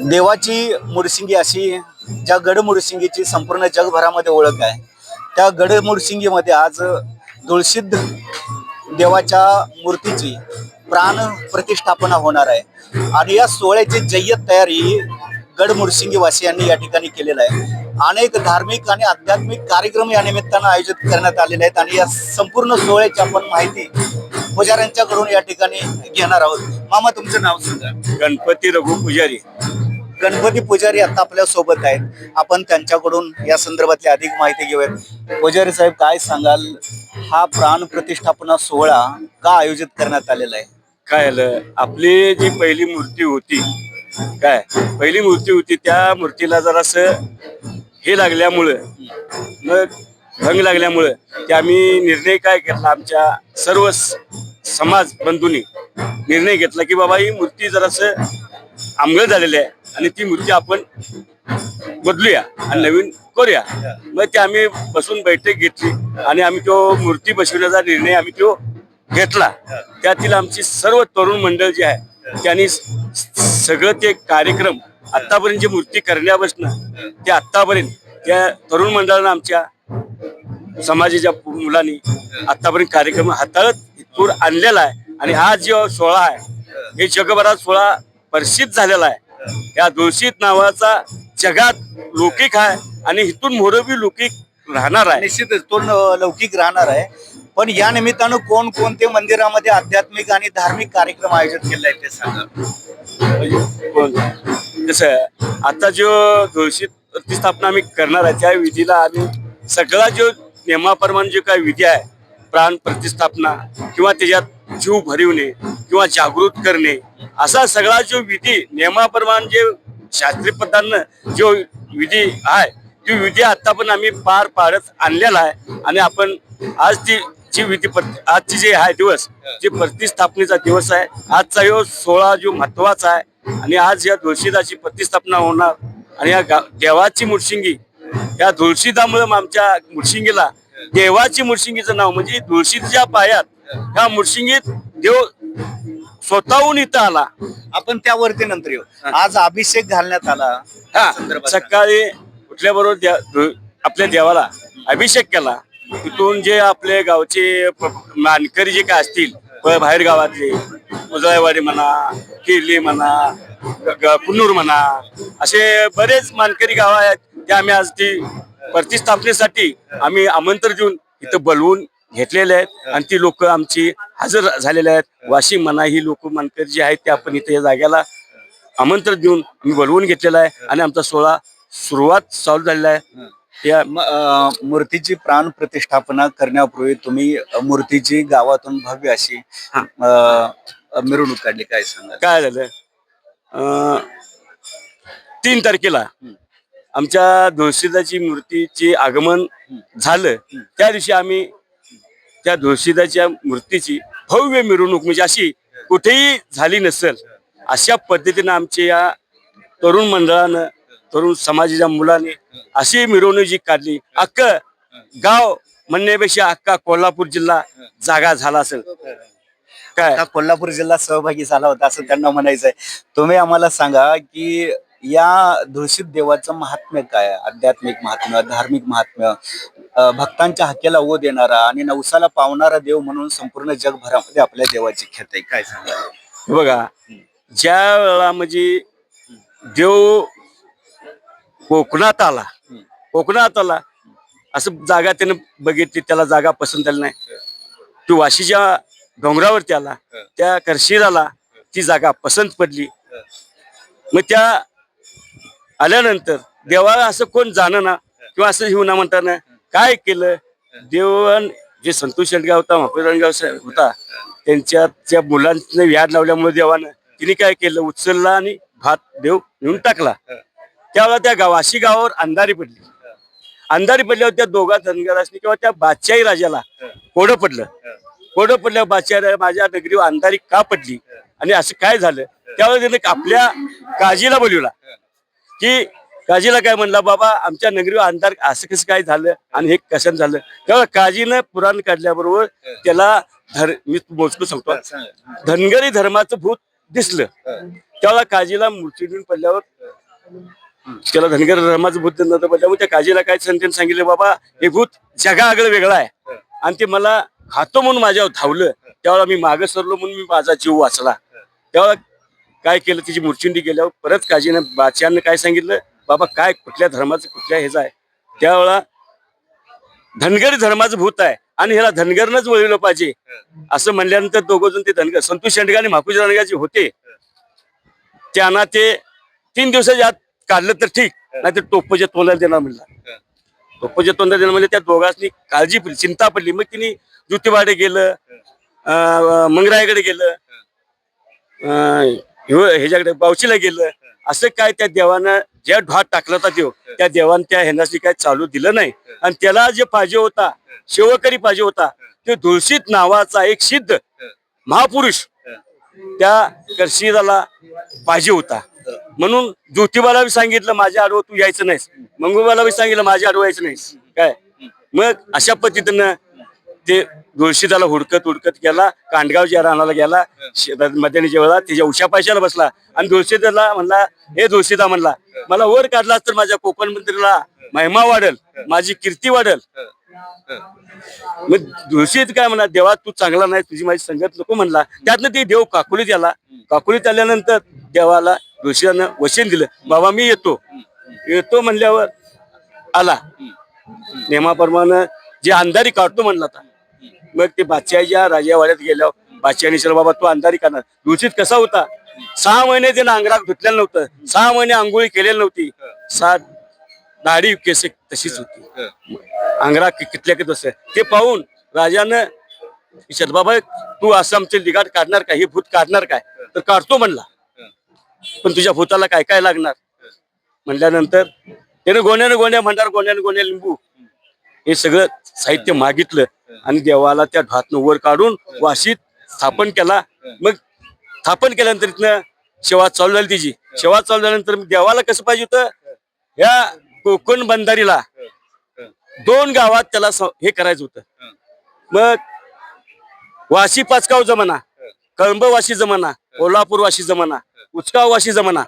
देवाची मुरसिंगी अशी ज्या गडमुरसिंगीची संपूर्ण जगभरामध्ये ओळख आहे. त्या गडमुरसिंगीमध्ये आज तुळशीद देवाच्या मूर्तीची प्राण प्रतिष्ठापना होणार आहे. आणि या सोहळ्याची जय्यत तयारी गड मुडसिंगी वासियांनी या ठिकाणी केलेला आहे. अनेक धार्मिक आणि आध्यात्मिक कार्यक्रम या निमित्तानं आयोजित करण्यात आलेले आहेत आणि या संपूर्ण सोहळ्याची आपण माहिती पुजाऱ्यांच्याकडून या ठिकाणी घेणार आहोत. मामा तुमचं नाव सांगा. गणपती रघु पुजारी गणपती पुजारी आता आपल्यासोबत आहेत. आपण त्यांच्याकडून या संदर्भातली अधिक माहिती घेऊयात. पुजारी साहेब काय सांगाल? हा प्राण प्रतिष्ठापना सोहळा का आयोजित करण्यात आलेला आहे? काय आलं? आपली जी पहिली मूर्ती होती काय? पहिली मूर्ती होती त्या मूर्तीला जरासं हे लागल्यामुळं मग भंग लागल्यामुळं ते आम्ही निर्णय काय घेतला? आमच्या सर्व समाज बंधूंनी निर्णय घेतला की बाबा ही मूर्ती जरासं आंबळ झालेली आहे. आणि ती मूर्ती आपण बदलूया आणि नवीन करूया. मग ते आम्ही बसून बैठक घेतली आणि आम्ही तो मूर्ती बसवण्याचा निर्णय आम्ही तो घेतला. त्यातील आमची सर्व तरुण मंडळ जे आहे त्यांनी सगळं ते कार्यक्रम आतापर्यंत जी मूर्ती करण्यापासून ते आतापर्यंत त्या तरुण मंडळानं आमच्या समाजाच्या मुलांनी आतापर्यंत कार्यक्रम हाताळत इथून आणलेला आहे. आणि हा जो सोहळा आहे हे जगभरात सोहळा प्रसिद्ध झालेला आहे. या दोषित नावाचा जगात लौकिक आहे आणि इथून मोरबी लौकिक राहणार आहे. निश्चितच तो लौकिक राहणार आहे. पण या निमित्तानं कोण कोणते मंदिरामध्ये आध्यात्मिक आणि धार्मिक कार्यक्रम आयोजित केले आहेत ते सांगा. आहे, आता जो दोषित प्रतिस्थापना आम्ही करणार आहे त्या विधीला आम्ही सगळा जो नियमाप्रमाणे जो काही विधी आहे प्राण प्रतिस्थापना किंवा त्याच्यात जीव भरवणे किंवा जागृत करणे असा सगळा जो विधी नियमाप्रमाणे जे शास्त्रीय पद्धतीनं जो विधी आहे ती विधी आता पण आम्ही पार पाडत आणलेला आहे. आणि आपण आज ती जी विधी आजची जे आहे दिवस जे प्रतिस्थापनेचा दिवस आहे आजचा जो सोहळा जो महत्त्वाचा आहे. आणि आज या तुळशीदाची प्रतिस्थापना होणार. आणि या गा- देवाची मुळशिंगी या तुळशीदामुळे आमच्या मुळशिंगीला देवाची मुळशिंगीचं नाव म्हणजे तुळशीच्या पायात ह्या मुडशिंगीत देव स्वतःहून इथं आला. आपण त्यावरती नंतर येऊ. आज अभिषेक घालण्यात आला. हा संदर्भात. सकाळी उठल्याबरोबर द्या- दु- आपल्या देवाला अभिषेक केला. तिथून जे आपले गावचे प- मानकरी जे काय असतील बाहेर गावातले उजळाईवाडी म्हणा किर्ली म्हणा ग- ग- कुन्नूर म्हणा असे बरेच मानकरी गाव आहेत ते आम्ही आज ती प्रतिस्थापनेसाठी आम्ही आमंत्रण देऊन इथं बोलवून घेतलेले आहेत. आणि ती लोक आमची हजर झालेले आहेत. वाशिम म्हणा ही लोक मानकरी जी आहेत ते आपण इथे या जाग्याला आमंत्रण देऊन आम्ही बोलवून घेतलेला आहे. आणि आमचा सोहळा सुरुवात चालू झालेला आहे. या म- मूर्तीची प्राण प्रतिष्ठापना करण्यापूर्वी तुम्ही मूर्तीची गावातून भव्य अशी मिरवणूक काढली. काय सांगा काय झालं? तीन तारखेला आमच्या धुळशीदाची मूर्तीचे आगमन झालं. त्या दिवशी आम्ही त्या धुळशीदाच्या मूर्तीची भव्य मिरवणूक म्हणजे अशी कुठेही झाली नसेल अशा पद्धतीनं आमच्या या तरुण मंडळानं तरुण समाजाच्या मुलाने अशी मिरवणूक जी काढली. अक्क गाव म्हणण्यापेक्षा अख्खा कोल्हापूर जिल्हा जागा झाला असेल. काय? कोल्हापूर जिल्हा सहभागी झाला होता असं त्यांना म्हणायचंय. तुम्ही आम्हाला सांगा की या धुळशीत देवाचं महात्म्य काय? आध्यात्मिक महात्म्य धार्मिक महात्म्य भक्तांच्या हाकेला ओ देणारा आणि नवसाला पावणारा देव म्हणून संपूर्ण जगभरामध्ये आपल्या देवाची ख्यात आहे. काय सांगा बघा ज्या वेळा म्हणजे देव कोकणात आला कोकणात आला असं जागा त्यानं बघितली त्याला जागा पसंत आली नाही. तो वाशीच्या डोंगरावरती आला त्या करशिराला ती जागा पसंत पडली. मग त्या आल्यानंतर देवाला असं कोण जाणं ना किंवा असं घेऊन म्हणताना काय केलं? देवान जे संतोष शेंडगाव होता महापौर साहेब होता त्यांच्या त्या मुलांना व्याज लावल्यामुळे देवानं तिने काय केलं? उचलला आणि भात देव नेऊन टाकला. त्यावेळेला त्या गावाशी गावावर अंधारी पडली. अंधारी पडल्यावर त्या दोघा धनगरासनी किंवा त्या बादशाही राजाला कोडं पडलं. कोडं पडल्यावर बादशाही माझ्या नगरीवर अंधारी का पडली? आणि असं काय झालं? त्यावेळेला त्याने आपल्या काजीला बोलवला. की काजीला काय म्हणला बाबा आमच्या नगरीवर अंधार असं कसं काय झालं आणि हे कशानं झालं? तेव्हा काजीनं पुराण काढल्याबरोबर त्याला धर मी मोजकू सांगतो. धनगरी धर्माचं भूत दिसलं. त्यावेळेला काजीला मूर्ती देऊन पडल्यावर त्याला धनगर धर्माचं भूत नव्हतं त्या काजीला काय संतेने सांगितलं बाबा हे भूत जगा आगळं वेगळं आहे. आणि ते मला खातो म्हणून माझ्यावर धावलं. त्यावेळेला मी मागं सरलो म्हणून मी माझा जीव वाचला. त्यावेळेला काय केलं तिची मुर्चिंडी गेल्यावर परत काजीनं बादशाहनं काय सांगितलं? बाबा काय कुठल्या धर्माचं कुठल्या ह्याचं आहे? त्यावेळा धनगर धर्माचं भूत आहे आणि ह्याला धनगरनंच वळवलं पाहिजे. असं म्हणल्यानंतर दोघं जण ते धनगर संतोष शेंडगे आणि माकुज रणगाचे होते. त्यांना ते तीन दिवसाच्या आत काढलं तर ठीक नाही तर टोपच्या तोंडाला देणार म्हणला. टोपच्या तोंडाला देणार म्हणजे त्या दोघांनी काळजी पडली चिंता पडली. मग तिने ज्योतिबाडे गेलं अं, गेलं. ह्याच्याकडे बावचीला गेलं. असं काय त्या देवानं ज्या ढात टाकला होता देव त्या देवानं त्या ह्यांना काय चालू दिलं नाही. आणि त्याला जे पाहिजे होता शेवकरी पाहिजे होता ते तुळशीत नावाचा एक सिद्ध महापुरुष त्या करशीदाला पाहिजे होता. म्हणून ज्योतिबाला बी सांगितलं माझ्या आडवं तू यायचं नाहीस. मंगुबाला बी सांगितलं माझ्या आडवं यायचं नाहीस. काय? मग अशा पद्धतीनं ते तुळशीदाला हुडकत हुडकत गेला कांडगावच्या रानाला गेला मध्याने जेवला त्याच्या उशा बसला. आणि तुळशीदाला म्हणला हे तुळशीदा म्हणला मला वर काढलास तर माझ्या कोकण मंत्रीला महिमा वाढल माझी कीर्ती वाढल. मग तुळशीत काय म्हणा देवा तू चांगला नाही तुझी माझी संगत नको म्हणला. त्यातनं ते देव काकुलीत आला. काकुलीत आल्यानंतर देवाला तुळशीदानं वचन दिलं बाबा मी येतो. येतो म्हणल्यावर आला. नियमाप्रमाणे जे अंधारी काढतो म्हणला आता. मग ते बादशाहच्या राजावाड्यात गेल्यावर बादशाहने सर बाबा तू अंधारी करणार. दूषित कसा होता? सहा महिने त्याने अंगराक धुतलेलं नव्हतं सहा महिने आंघोळी केलेली नव्हती. सात दाढी केस तशीच होती. अंगरा कितल्या कित असं ते पाहून राजानं विचारलं बाबा तू असं आमचे लिगाट काढणार का? हे भूत काढणार काय? तर काढतो म्हणला. पण तुझ्या भूताला काय काय लागणार? म्हणल्यानंतर त्याने गोण्याने गोण्या म्हणणार गोण्याने गोण्या लिंबू. हे सगळं साहित्य मागितलं. आणि देवाला त्या ढातनं वर काढून वाशीत स्थापन केला. मग स्थापन केल्यानंतर इथनं सेवा चालू झाली तिची. सेवा चालू झाल्यानंतर देवाला कसं पाहिजे होतं? या कोकण बंधारीला दोन गावात त्याला हे करायचं होतं. मग वाशी पाचगाव जमाना कळंब वाशी जमाना कोल्हापूर वाशी जमाना उचकाव वाशी जमाना.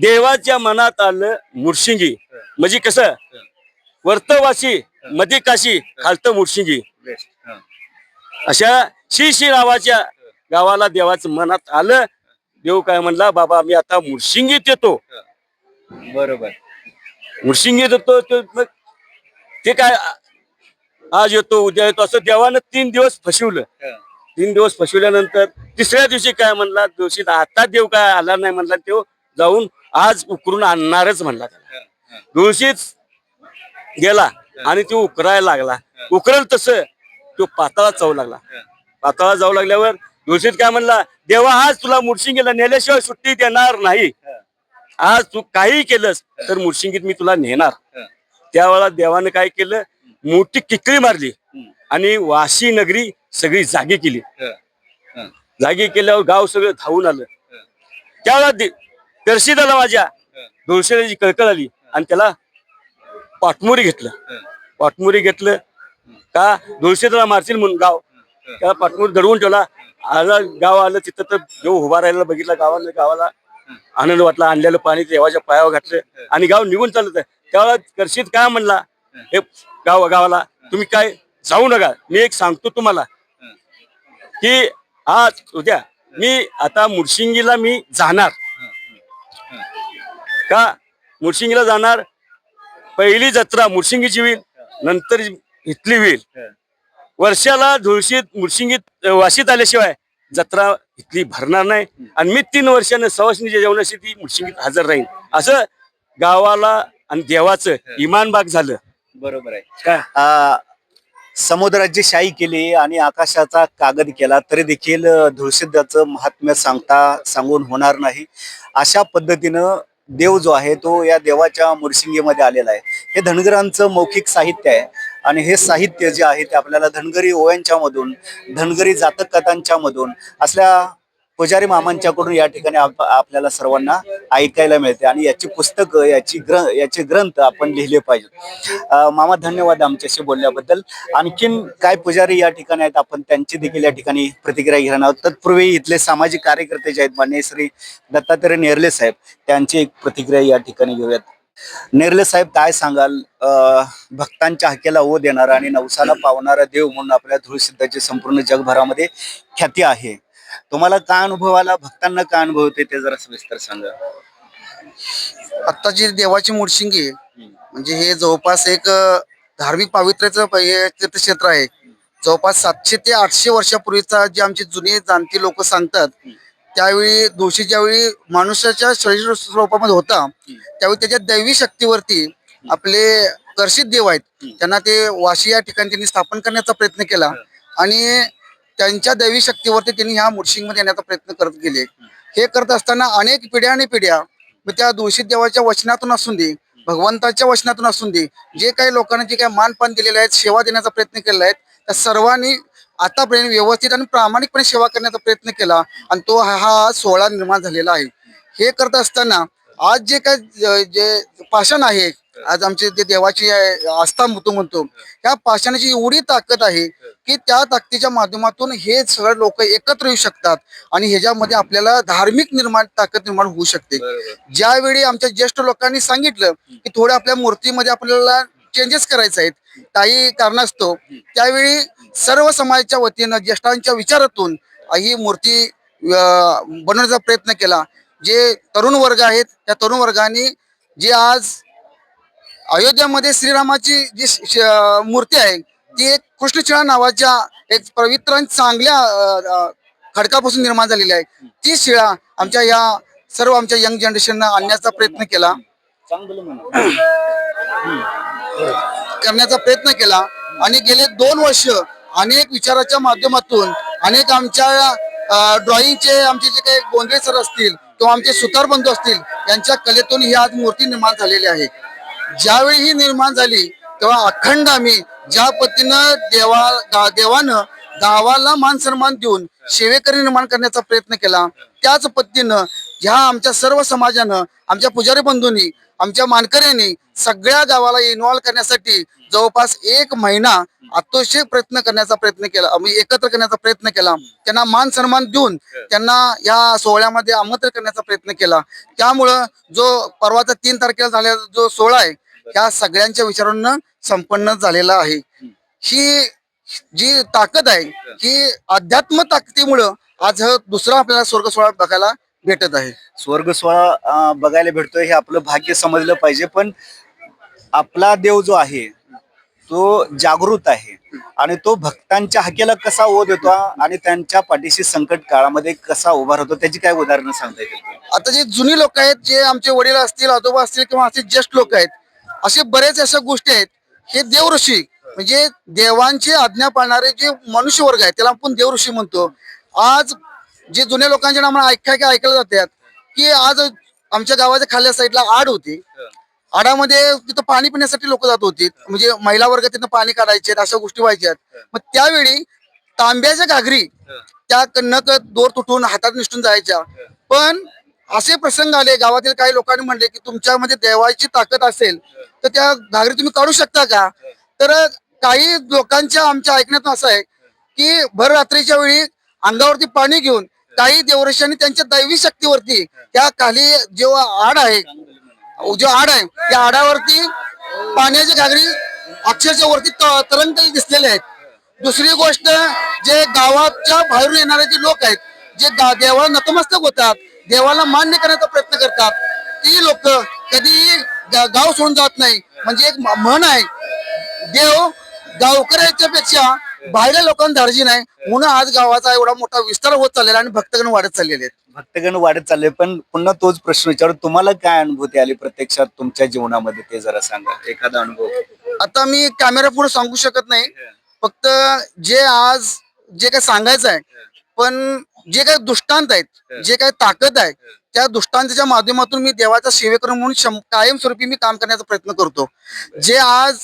देवाच्या मनात आलं मुर्शिंगी. म्हणजे कसं? वर्तवाशी मध्ये काशी खालतं मुर्शिंगी अशा शी शी नावाच्या गावाला देवाचं मनात आलं. देव काय म्हणला बाबा मी आता मुर्शिंगीत येतो. बरोबर. मुर्शिंगीत येतो ते काय आज येतो उद्या येतो असं देवानं तीन दिवस फसवलं. तीन दिवस फसवल्यानंतर तिसऱ्या दिवशी काय म्हणला दिवशी आता देव काय आला नाही म्हणला तो जाऊन आज उकरून आणणारच म्हणला त्याला. दिवशीच गेला. आणि तो उकरायला लागला. उकरल तसं. तो पाताळा जाऊ लागला. पाताळा जाऊ लागल्यावर दिवशीत काय म्हणला देवा आज तुला मुर्शिंगीला नेल्याशिवाय सुट्टी देणार नाही. आज तू काही केलंस तर मुर्शिंगीत मी तुला नेणार. त्यावेळेला देवानं काय केलं? मोठी किकळी मारली. आणि वाशी नगरी सगळी जागी केली. जागी केल्यावर गाव सगळं धावून आलं. त्यावेळेला दे- दर्शित आला माझ्या दोळशेची कळकळ आली आणि त्याला पाटमुरी घेतलं. पाटमुरी घेतलं. का दोळशेला मारशील म्हणून गाव. त्याला पाठमोरी दडवून ठेवला. आलं गाव आलं तिथं तर जो उभा राहिला बघितला गावाला गावाला. आनंद वाटला आणलेलं पाणी देवाच्या पायावर घातलं. आणि गाव निघून चालत त्यावेळेला कर्षित काय म्हणला? हे गाव गावाला तुम्ही काय जाऊ नका. मी एक सांगतो तुम्हाला. की आज उद्या मी आता मुर्शिंगीला मी जाणार. का? मुर्शिंगीला जाणार पहिली जत्रा मुर्शिंगीची होईल नंतर इथली होईल. वर्षाला धुळशीत मुर्शिंगीत वाशीत आल्याशिवाय जत्रा इथली भरणार नाही. आणि मी तीन वर्षानं सवासनीच्या जेवणाशी ती मुर्शिंगीत हजर राहील असं गावाला आणि देवाचं इमान बाग झालं. बरोबर आहे. समुद्राची शाही केली आणि आकाशाचा कागद केला तरी देखील धुळसिद्धाचं महात्म्य सांगता सांगून होणार नाही. अशा पद्धतीनं देव जो आहे तो या देवाच्या मुरसिंगीमध्ये आलेला आहे. हे धनगरांचं मौखिक साहित्य आहे. आणि हे साहित्य जे आहे ते आपल्याला धनगरी ओव्यांच्या मधून धनगरी जातक कथांच्या मधून असल्या पुजारी मामांच्याकडून या ठिकाणी आप- आपल्याला सर्वांना ऐकायला मिळते आणि याची पुस्तकं याची ग्र याचे ग्रंथ आपण लिहिले पाहिजे अं, मामा धन्यवाद आमच्याशी बोलल्याबद्दल. आणखीन काय पुजारी या ठिकाणी आहेत आपण त्यांची देखील या ठिकाणी प्रतिक्रिया घेणार आहोत. तत्पूर्वी इथले सामाजिक कार्यकर्ते जे आहेत मान्य श्री दत्तात्रय नेरले साहेब त्यांची एक प्रतिक्रिया या ठिकाणी घेऊयात. नेरले साहेब काय सांगाल? अं, भक्तांच्या हाकेला ओ देणारा आणि नवसाला पावणारा देव म्हणून आपल्या धुळसिद्धाची संपूर्ण जगभरामध्ये ख्याती आहे. तुम्हाला काय अनुभव आला? भक्तांना काय अनुभव होते ते जरा सविस्तर सांगा. आता जी देवाची मुडशिंगी म्हणजे हे जवळपास एक अ, धार्मिक पावित्र्याचं प- हे तीर्थक्षेत्र आहे. जवळपास सातशे ते आठशे वर्षापूर्वीचा जे आमचे जुने जाणते लोक सांगतात त्यावेळी दोषी ज्यावेळी माणसाच्या शरीर स्वरूपामध्ये होता त्यावेळी त्याच्या दैवी शक्तीवरती आपले कर्षित देव आहेत. त्यांना ते वाशी या ठिकाणी त्यांनी स्थापन करण्याचा प्रयत्न केला. आणि त्यांच्या दैवी शक्तीवरती त्यांनी ह्या मुर्शिंगमध्ये येण्याचा प्रयत्न करत गेले. हे करत असताना अनेक पिढ्या आणि पिढ्या त्या दूषित देवाच्या वचनातून असून दे भगवंताच्या वचनातून असून दे जे काही लोकांना जे काही मानपान दिलेले आहेत सेवा देण्याचा प्रयत्न केलेला आहे त्या सर्वांनी आतापर्यंत व्यवस्थित आणि प्रामाणिकपणे सेवा करण्याचा प्रयत्न केला आणि तो हा हा सोहळा निर्माण झालेला आहे. हे करत असताना आज जे काय जे पाषाण आहे आज आमचे जे देवाची आस्था म्हणतो म्हणतो त्या पाषाणाची एवढी ताकद आहे की त्या ताकदीच्या माध्यमातून हे सगळे लोक एकत्र येऊ शकतात आणि ह्याच्यामध्ये आपल्याला धार्मिक निर्माण ताकद निर्माण होऊ शकते. ज्यावेळी आमच्या ज्येष्ठ लोकांनी सांगितलं की थोडं आपल्या मूर्तीमध्ये आपल्याला चेंजेस करायचे आहेत काही कारणास्तव त्यावेळी सर्व समाजाच्या वतीनं ज्येष्ठांच्या विचारातून ही मूर्ती बनवण्याचा प्रयत्न केला. जे तरुण वर्ग आहेत त्या तरुण वर्गाने जे आज अयोध्यामध्ये श्रीरामाची जी मूर्ती आहे ती एक कृष्णशिळा नावाच्या एक पवित्र आणि चांगल्या खडकापासून निर्माण झालेली आहे. ती शिळा आमच्या या सर्व आमच्या यंग जनरेशनना आणण्याचा प्रयत्न केला. करण्याचा प्रयत्न केला. आणि गेले दोन वर्ष अनेक विचाराच्या माध्यमातून अनेक आमच्या ड्रॉइंगचे आमचे जे काही गोंधळे सर असतील किंवा आमचे सुतार बंधू असतील यांच्या कलेतून ही आज मूर्ती निर्माण झालेली आहे. ज्यावेळी ही निर्माण झाली तेव्हा अखंड आम्ही ज्या पद्धतीनं देवा देवानं गावाला मान सन्मान देऊन सेवेकरी निर्माण करण्याचा प्रयत्न केला त्याच पद्धतीनं ह्या आमच्या सर्व समाजानं आमच्या पुजारी बंधूंनी आमच्या मानकऱ्यांनी सगळ्या गावाला इन्व्हॉल्व्ह करण्यासाठी जवळपास एक महिना अतोषय प्रयत्न करण्याचा प्रयत्न केला. आम्ही एकत्र करण्याचा प्रयत्न केला. त्यांना मान सन्मान देऊन त्यांना या सोहळ्यामध्ये आमंत्रित करण्याचा प्रयत्न केला. त्यामुळं जो परवाचा तीन तारखेला झालेला जो सोहळा आहे ह्या सगळ्यांच्या विचारांना संपन्न झालेला आहे. ही जी ताकद आहे ही अध्यात्म ताकदीमुळं आज दुसरा आपल्याला स्वर्ग सोहळा बघायला भेटत आहे. स्वर्ग सोहळा अं, बघायला भेटतोय हे आपलं भाग्य समजलं पाहिजे पण आपला देव जो आहे तो जागृत आहे आणि तो भक्तांच्या हाकेला कसा ओ देतो आणि त्यांच्या पाठीशी संकट काळामध्ये कसा उभा राहतो त्याची काय उदाहरणं सांगता येतील? आता जे जुनी लोक आहेत जे आमचे वडील असतील आजोबा असतील किंवा असे ज्येष्ठ लोक आहेत असे बरेच अशा गोष्टी आहेत. हे देवऋषी म्हणजे देवांची आज्ञा पाळणारे जे मनुष्य वर्ग आहे त्याला आपण देवऋषी म्हणतो. आज जे जुन्या लोकांच्या आम्हाला ऐकाय की ऐकलं जातात की आज आमच्या गावाच्या खाल्ल्या साईडला आड होती. आडामध्ये तिथं पाणी पिण्यासाठी लोक जात होती. म्हणजे महिला वर्ग तिथं पाणी काढायचे अशा गोष्टी व्हायच्या. मग त्यावेळी तांब्याच्या घागरी त्या नक दोर तुटून हातात निसटून जायच्या. पण असे प्रसंग आले गावातील काही लोकांनी म्हणले की तुमच्यामध्ये देवाची ताकद असेल तर त्या घागरी तुम्ही काढू शकता का? तर काही लोकांच्या आमच्या ऐकण्यात असं आहे की भर रात्रीच्या वेळी अंगावरती पाणी घेऊन काही देवऋषांनी त्यांच्या दैवी शक्तीवरती त्या खाली जो आड आहे जो आड आहे त्या आडावरती पाण्याची घागरी अक्षरशः वरती त- दिसलेले आहेत. दुसरी गोष्ट जे गावाच्या बाहेरून येणारे जे लोक आहेत जे गा- देवाला नतमस्तक होतात देवाला मान्य करण्याचा प्रयत्न करतात ती लोक कधी गाव सोडून जात नाही. म्हणजे एक म्हण आहे देव गावकऱ्याच्या पेक्षा बाहेर लोकांना धार्जी नाही. म्हणून आज गावाचा एवढा मोठा विस्तार होत चाललेला आणि भक्तगण वाढत चाललेले आहेत. भक्तगण वाढत चालले. पण पुन्हा तोच प्रश्न विचारू. तुम्हाला काय अनुभूती आली प्रत्यक्षात तुमच्या जीवनामध्ये? ते जरा सांगा. एखादा अनुभव. आता मी कॅमेरा पुढे सांगू शकत नाही. फक्त जे आज जे काय सांगायचं आहे पण जे काही दुष्टांत आहेत जे काही ताकद आहे त्या दुष्टांताच्या माध्यमातून मी देवाचा सेवेकरू म्हणून कायमस्वरूपी मी काम करण्याचा प्रयत्न करतो. जे आज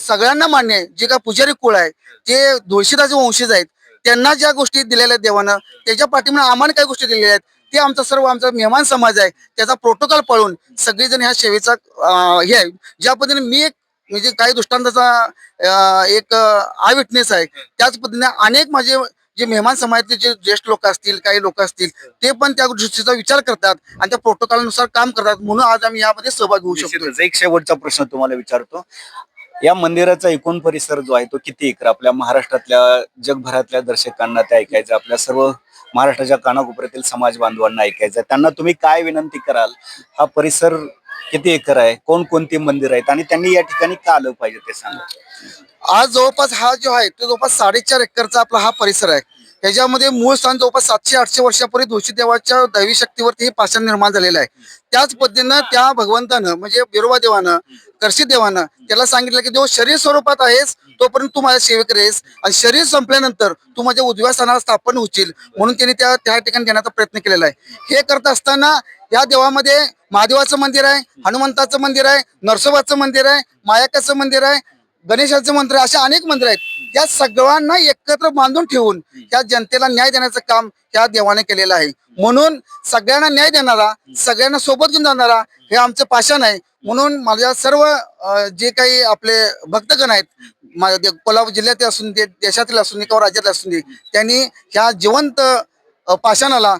सगळ्यांना मान्य आहे. जे काय पुजारी कुळ आहे जे दोषिताचे वंशज आहेत त्यांना ज्या गोष्टी दिलेल्या आहेत देवानं त्याच्या पाठीमुळे आम्हाला काय गोष्टी दिलेल्या आहेत ते आमचा सर्व आमचा मेहमान समाज आहे त्याचा प्रोटोकॉल पाळून सगळेजण ह्या सेवेचा हे आहे. ज्या पद्धतीने मी एक म्हणजे काही दृष्टांताचा एक आय विटनेस आहे त्याच पद्धतीने अनेक माझे जे मेहमान समाजातले जे ज्येष्ठ लोक असतील काही लोक असतील ते पण त्या गोष्टीचा विचार करतात आणि त्या प्रोटोकॉलनुसार काम करतात. म्हणून आज आम्ही यामध्ये सहभागी होऊ शकतो एक शेवटचा प्रश्न तुम्हाला विचारतो. या मंदिराचा एकूण परिसर जो आहे तो किती एकर? आपल्या महाराष्ट्रातल्या जगभरातल्या दर्शकांना ते ऐकायचं आपल्या सर्व महाराष्ट्राच्या कानाकोपऱ्यातील समाज बांधवांना ऐकायचं आहे. त्यांना तुम्ही काय विनंती कराल? हा परिसर किती एकर आहे? कोणकोणती मंदिर आहेत? आणि त्यांनी या ठिकाणी का आलं पाहिजे ते सांगा. आज जवळपास हा जो आहे तो जवळपास साडेचार एकरचा आपला हा परिसर आहे. त्याच्यामध्ये मूळ स्थान जवळपास सातशे आठशे वर्षापूर्वी तुळशी देवाच्या दैवी शक्तीवरती हे पाषाण निर्माण झालेलं आहे. त्याच पद्धतीनं त्या भगवंतानं म्हणजे बिरोबा देवानं कर्षी देवानं त्याला सांगितलं की देव शरीर स्वरूपात आहेस तोपर्यंत तू माझ्या सेवेक रेस. आणि शरीर संपल्यानंतर तू माझ्या उजव्या स्थानाला स्थापन होशील. म्हणून त्यांनी त्या त्या ठिकाणी घेण्याचा प्रयत्न केलेला आहे. हे करत असताना या देवामध्ये महादेवाचं मंदिर आहे हनुमंताचं मंदिर आहे नरसोबाचं मंदिर आहे मायाकाचं मंदिर आहे गणेशाचं मंदिर आहे अशा अनेक मंदिर आहेत. या सगळ्यांना एकत्र बांधून ठेवून या जनतेला न्याय देण्याचं काम या देवाने केलेलं आहे. म्हणून सगळ्यांना न्याय देणारा सगळ्यांना सोबत घेऊन जाणारा हे आमचं पाषाण आहे. म्हणून माझ्या सर्व जे काही आपले भक्तगण आहेत कोल्हापूर जिल्ह्यातील असून दे देशातील असून दे किंवा राज्यातील असून दे त्यांनी ह्या जिवंत पाषाणाला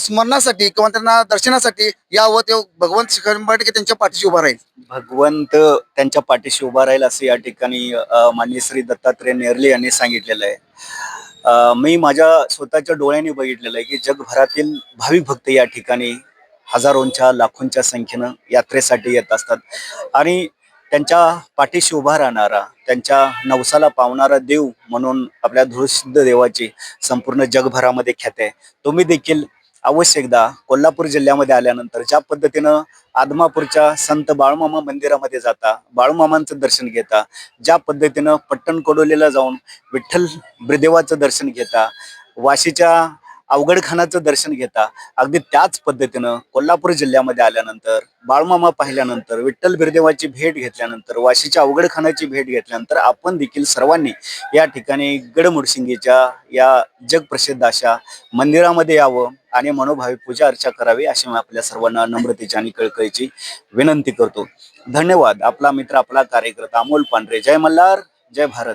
स्मरणासाठी किंवा त्यांना दर्शनासाठी यावं ते भगवंत शंभर त्यांच्या पाठीशी उभा राहील. भगवंत त्यांच्या पाठीशी उभा राहील असं या ठिकाणी अ, माननीय श्री दत्तात्रय नेरले यांनी सांगितलेलं आहे. मी माझ्या स्वतःच्या डोळ्यांनी बघितलेलं आहे की जगभरातील भाविक भक्त या ठिकाणी हजारोंच्या लाखोंच्या संख्येनं यात्रेसाठी येत असतात. आणि त्यांच्या पाठीशी उभा राहणारा त्यांच्या नवसाला पावणारा देव म्हणून आपल्या धुळसिद्ध देवाची संपूर्ण जगभरामध्ये ख्यात आहे. तुम्ही देखील अवश्य एकदा कोल्हापूर जिल्ह्यामध्ये आल्यानंतर ज्या पद्धतीनं आदमापूरच्या संत बाळूमामा मंदिरामध्ये जाता बाळूमामांचं दर्शन घेता ज्या पद्धतीनं पट्टण कोडोलीला जाऊन विठ्ठल ब्रिदेवाचं दर्शन घेता वाशीच्या अवघडखानाचं दर्शन घेता. अगदी त्याच पद्धतीनं कोल्हापूर जिल्ह्यामध्ये आल्यानंतर बाळमामा पाहिल्यानंतर विठ्ठल बिरदेवाची भेट घेतल्यानंतर वाशीच्या अवघडखानाची भेट घेतल्यानंतर आपण देखील सर्वांनी या ठिकाणी गडमुडसिंगीच्या या जगप्रसिद्ध अशा मंदिरामध्ये यावं आणि मनोभावी पूजा अर्चा करावी अशी मी आपल्या सर्वांना नम्रतेची आणि कळकळीची विनंती करतो. धन्यवाद. आपला मित्र आपला कार्यकर्ता अमोल पांढरे. जय मल्हार. जय भारत.